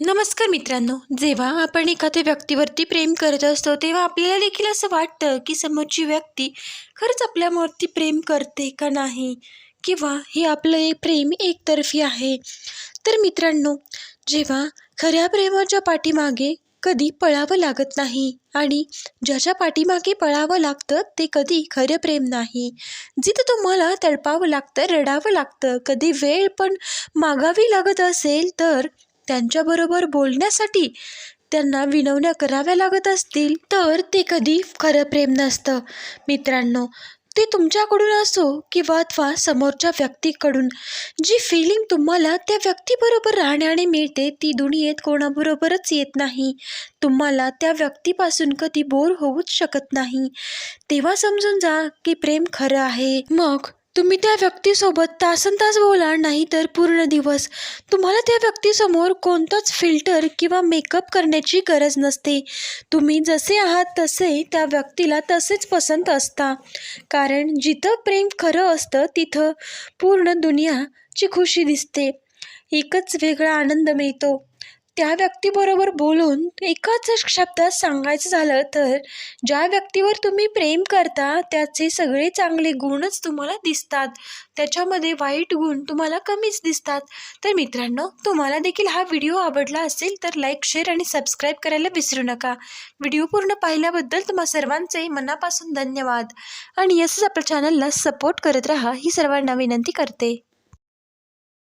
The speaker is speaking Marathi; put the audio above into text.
नमस्कार मित्रांनो जेव्हा आपण एखाद्या व्यक्तीवरती प्रेम करत असतो तेव्हा आपल्याला देखील असं वाटतं की समोरची व्यक्ती खरंच आपल्यावरती प्रेम करते का नाही? किंवा हे आपलं एक प्रेम एकतर्फी आहे? तर मित्रांनो जेव्हा खऱ्या प्रेमाच्या पाठीमागे कधी पळावं लागत नाही आणि ज्याच्या पाठीमागे पळावं लागतं ते कधी खरं प्रेम नाही. जिथं तुम्हाला तडपावं लागतं रडावं लागतं कधी वेळ पण मागावी लागत असेल तर त्यांच्याबरोबर बोलण्यासाठी त्यांना विनवण्या कराव्या लागत असतील तर ते कधी खरं प्रेम नसतं. मित्रांनो ते तुमच्याकडून असो किंवा अथवा समोरच्या व्यक्तीकडून जी फिलिंग तुम्हाला त्या व्यक्तीबरोबर राहण्याने मिळते ती दुनियेत कोणाबरोबरच येत नाही. तुम्हाला त्या व्यक्तीपासून कधी बोर होऊच शकत नाही. तेव्हा समजून जा की प्रेम खरं आहे. मग तुम्ही त्या व्यक्तीसोबत तासन तास बोला नाही तर पूर्ण दिवस. तुम्हाला त्या व्यक्तीसमोर कोणताच फिल्टर किंवा मेकअप करण्याची गरज नसते. तुम्ही जसे आहात तसे त्या व्यक्तीला तसेच पसंत असता. कारण जिथं प्रेम खरं असतं तिथं पूर्ण दुनियाची खुशी दिसते. एकच वेगळा आनंद मिळतो. त्या व्यक्तीबरोबर बोलून एकाच शब्दात सांगायचं झालं तर ज्या व्यक्तीवर तुम्ही प्रेम करता त्याचे सगळे चांगले गुणच तुम्हाला दिसतात. त्याच्यामध्ये वाईट गुण तुम्हाला कमीच दिसतात. तर मित्रांनो तुम्हाला देखील हा व्हिडिओ आवडला असेल तर लाईक शेअर आणि सबस्क्राईब करायला विसरू नका. व्हिडिओ पूर्ण पाहिल्याबद्दल तुम्हा सर्वांचे मनापासून धन्यवाद. आणि असंच आपल्या चॅनलला सपोर्ट करत राहा ही सर्वांना विनंती करते.